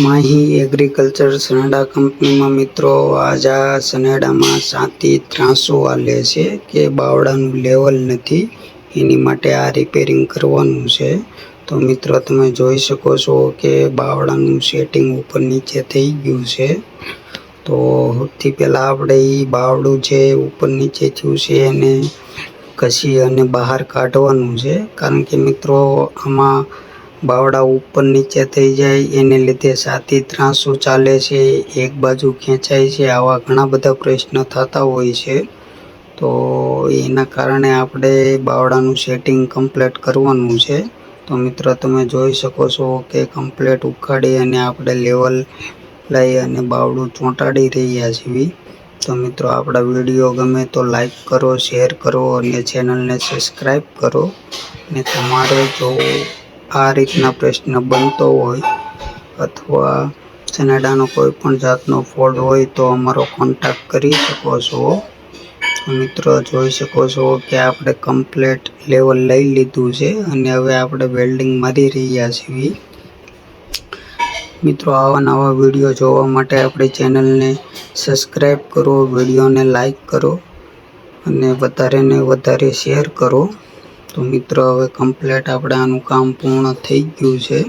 Mahi agriculture સનેડા કંપનીમાં મિત્રો આજ આ સનેડામાં સાતી ત્રાસો આલે છે કે બાવડાનું લેવલ નથી. એની માટે આ રિપેરિંગ કરવાનું છે. તો મિત્રો તમે જોઈ શકો છો કે બાવડાનું સેટિંગ ઉપર નીચે થઈ ગયું છે. તો સૌથી પહેલાં આપણે એ બાવડું જે ઉપર નીચે થયું છે એને ઘસી અને બહાર કાઢવાનું છે. કારણ કે મિત્રો આમાં બાવડા ઉપર નીચે થઈ જાય, એને લીધે સાતી ત્રાંસું ચાલે છે, એક બાજુ ખેંચાય છે, આવા ઘણા બધા પ્રશ્ન થતા હોય છે. તો એના કારણે આપણે બાવડાનું સેટિંગ કમ્પ્લીટ કરવાનું છે. તો મિત્રો, તમે જોઈ શકો છો કે કમ્પ્લીટ ઉખાડી અને આપણે લેવલ લઈ અને બાવડું ચોંટાડી રહ્યા છીએ. તો મિત્રો, આપણા વીડિયો ગમે તો લાઈક કરો શેર કરો અને ચેનલને સબસ્ક્રાઈબ કરો. અને તમારે જો આ રીતના પ્રશ્ન બનતો હોય અથવા સનેડાનો કોઈ પણ જાતનો ફોલ્ટ હોય તો અમારો કોન્ટેક્ટ કરી શકો છો. મિત્રો, જોઈ શકો છો કે આપણે કમ્પ્લેટ લેવલ લઈ લીધું છે અને હવે આપણે વેલ્ડિંગ મારી રહ્યા છીએ. મિત્રો, આવા નવા વીડિયો જોવા માટે આપણી ચેનલને સબસ્ક્રાઈબ કરો વિડીયોને લાઈક કરો અને વધારે ને વધારે શેર કરો. તો મિત્રો હવે કમ્પ્લેટ આપણે આનું કામ પૂર્ણ થઈ ગયું છે.